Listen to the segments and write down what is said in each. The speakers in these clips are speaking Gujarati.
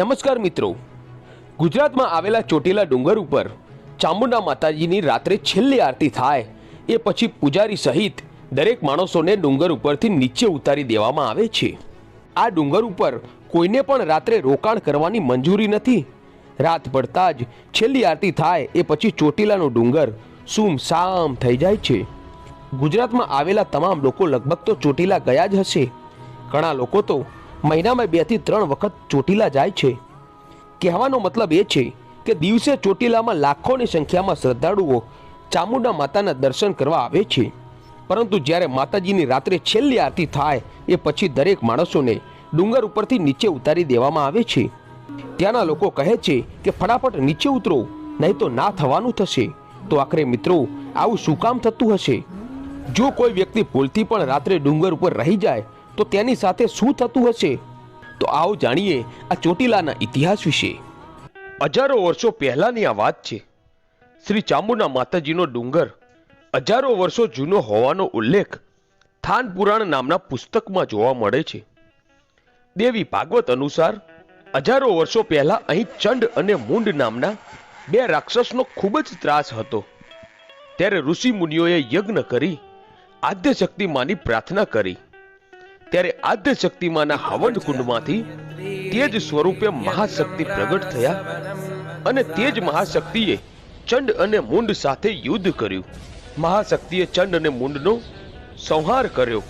નમસ્કાર મિત્રો. ગુજરાતમાં આવેલા ચોટીલા ડુંગર ઉપર ચામુંડા માતાજીની રાત્રે છેલ્લી આરતી થાય, એ પછી પૂજારી સહિત દરેક માણસોને ડુંગર ઉપરથી નીચે ઉતારી દેવામાં આવે છે. આ ડુંગર ઉપર કોઈને પણ રાત્રે રોકાણ કરવાની મંજૂરી નથી. રાત પડતા જ છેલ્લી આરતી થાય, એ પછી ચોટીલાનો ડુંગર સુમસામ થઈ જાય છે. ગુજરાતમાં આવેલા તમામ લોકો લગભગ તો ચોટીલા ગયા જ હશે. ઘણા લોકો તો મહિનામાં બેથી ત્રણ વખત ચોટીલા જાય છે. કહેવાનો મતલબ એ છે કે દિવસે ચોટીલામાં લાખોની સંખ્યામાં શ્રદ્ધાળુઓ ચામુંડા માતાના દર્શન કરવા આવે છે. પરંતુ જ્યારે માતાજીની રાત્રે છેલ્લી આરતી થાય, એ પછી દરેક માણસોને ડુંગર ઉપરથી નીચે ઉતારી દેવામાં આવે છે. ત્યાંના લોકો કહે છે કે ફટાફટ નીચે ઉતરો, નહીં તો ના થવાનું થશે. તો આખરે મિત્રો, આવું શું કામ થતું હશે? જો કોઈ વ્યક્તિ ભૂલથી પણ રાત્રે ડુંગર ઉપર રહી જાય તો તેની સાથે શું થતું હશે? તો આવો જાણીએ આ ચોટીલાના ઇતિહાસ વિશે. હજારો વર્ષો પહેલાની આ વાત છે. શ્રી ચામુંડા માતાજીનો ડુંગર હજારો વર્ષો જૂનો હોવાનો ઉલ્લેખ થાન પુરાણ નામના પુસ્તકમાં જોવા મળે છે. દેવી ભાગવત અનુસાર હજારો વર્ષો પહેલા અહીં ચંડ અને મુંડ નામના બે રાક્ષસનો ખૂબ જ ત્રાસ હતો. ત્યારે ઋષિ મુનિઓએ યજ્ઞ કરી આદ્ય શક્તિમાની પ્રાર્થના કરી. ત્યારે આદ્ય શક્તિમાના હવન કુંડમાંથી તેજ સ્વરૂપે મહાશક્તિ પ્રગટ થયા અને તેજ મહાશક્તિએ ચંડ અને મુંડ સાથે યુદ્ધ કર્યું. મહાશક્તિએ ચંડ અને મુંડનો સંહાર કર્યો.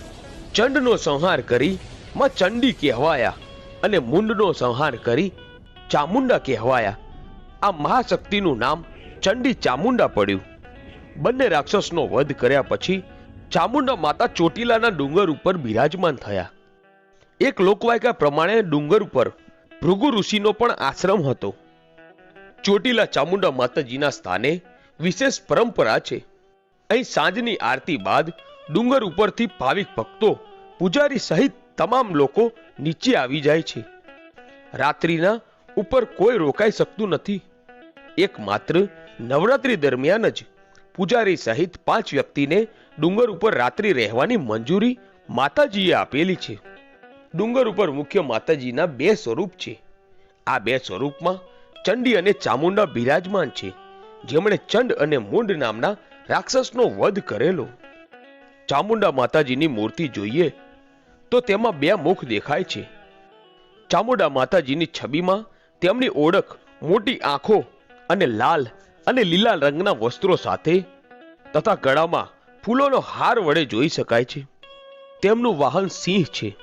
ચંડનો સંહાર કરી માં ચંડી કહેવાયા અને મુંડનો સંહાર કરી ચામુંડા કહેવાયા. આ મહાશક્તિનું નામ ચંડી ચામુંડા પડ્યું. બંને રાક્ષસનો વધ કર્યા પછી ચામુંડા માતા ચોટીલાના ડુંગર ઉપર બિરાજમાન થયા. એક લોકવાયકા પ્રમાણે ડુંગર ઉપર ભૃગુ ઋષિનો પણ આશ્રમ હતો. ચોટીલા ચામુંડા માતાજીના સ્થાને વિશેષ પરંપરા છે. અહીં સાંજની આરતી બાદ ડુંગર ઉપરથી ભાવિક ભક્તો, પૂજારી સહિત તમામ લોકો નીચે આવી જાય છે. રાત્રિના ઉપર કોઈ રોકાઈ શકતું નથી. એકમાત્ર નવરાત્રી દરમિયાન જ પૂજારી સહિત પાંચ વ્યક્તિને ડુંગર ઉપર રાત્રિ રહેવાની મંજૂરી માતાજીએ આપેલી છે. ડુંગર ઉપર મુખ્ય માતાજીના બે સ્વરૂપ છે. આ બે સ્વરૂપમાં ચંડી અને ચામુંડા બિરાજમાન છે. જેમણે ચંડ અને મુંડ નામના રાક્ષસનો વધ કરેલો. ચામુંડા માતાજીની મૂર્તિ જોઈએ તો તેમાં બે મુખ દેખાય છે. ચામુંડા માતાજીની છબીમાં તેમની ઓળખ મોટી આંખો અને લાલ અને લીલા રંગના વસ્ત્રો સાથે તથા ગળામાં ફૂલોનો હાર વડે જોઈ શકાય છે. તેમનું વાહન સિંહ છે.